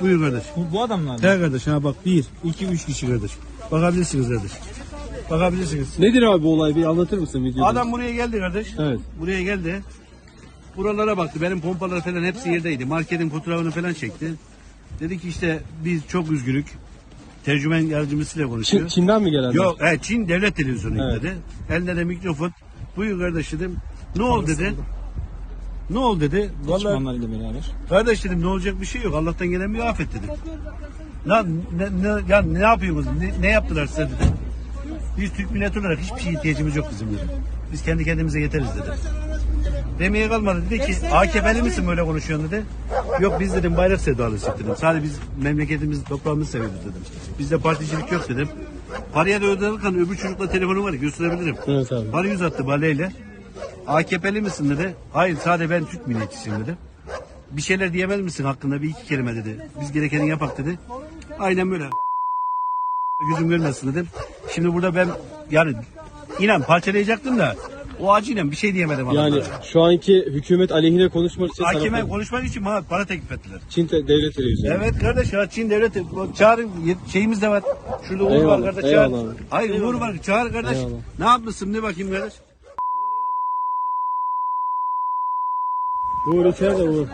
Buyur kardeş. Bu, bu adamlar mı? Gel kardeş ha bak bir, iki, üç kişi kardeş. Bakabilirsiniz kardeş. Bakabilirsiniz. Nedir abi bu olay? Bir anlatır mısın videoda? Adam buraya geldi kardeş. Evet. Buraya geldi. Buralara baktı. Benim pompalar falan hepsi yerdeydi. Marketin fotoğrafını falan çekti. Dedi ki işte biz çok üzgünük. Tercümen yardımcısıyla konuşuyor. Çin, Çin'den mi gelenler? Yok, he, Çin devlet televizyonu Evet. dedi. Elinde de mikrofon. Buyur kardeş dedim. Ne oldu dedi. Ne oldu dedi. Vallahi Ekipmanlarıyla beraber. kardeş dedim ne olacak bir şey yok. Allah'tan gelen bir afet dedim. Lan ne, ne, ya ne yapıyorsunuz? Ne, ne yaptılar size dedim. Biz Türk milleti olarak hiçbir şeye ihtiyacımız yok bizim dedim. Biz kendi kendimize yeteriz dedim. Demeye kalmadı dedi ki AKP'li misin böyle konuşuyorsun dedi. Yok biz dedim bayrak sevdalısıyız dedim. Sadece biz memleketimiz toprağımızı seviyoruz dedim. Bizde particilik yok dedim. Paraya da öderken öbür çocukla telefonu var gösterebilirim. Evet abi. Parayı uzattı baleyle. AKP'li misin dedi. Hayır sadece ben Türk milliyetçisiyim dedi. Bir şeyler diyemez misin hakkında bir iki kelime dedi. Biz gerekeni yapak dedi. Aynen böyle. Gözüm görmesin dedim. Şimdi burada ben yani inan parçalayacaktım da o acıyla bir şey diyemedim Yani adamlara. şu anki hükümet aleyhine konuşmak için sana Hakime konuşmak için bana para teklif ettiler. Çin te- devlet televizyonu. Evet kardeş ya Çin devleti çağırın yet- şeyimiz de var. Şurada Uğur var Eyvallah, kardeş çağır. eyvallah. Hayır Uğur var çağır kardeş. Eyvallah. Ne yapmışsın ne bakayım kardeş. Uğur içeride Uğur.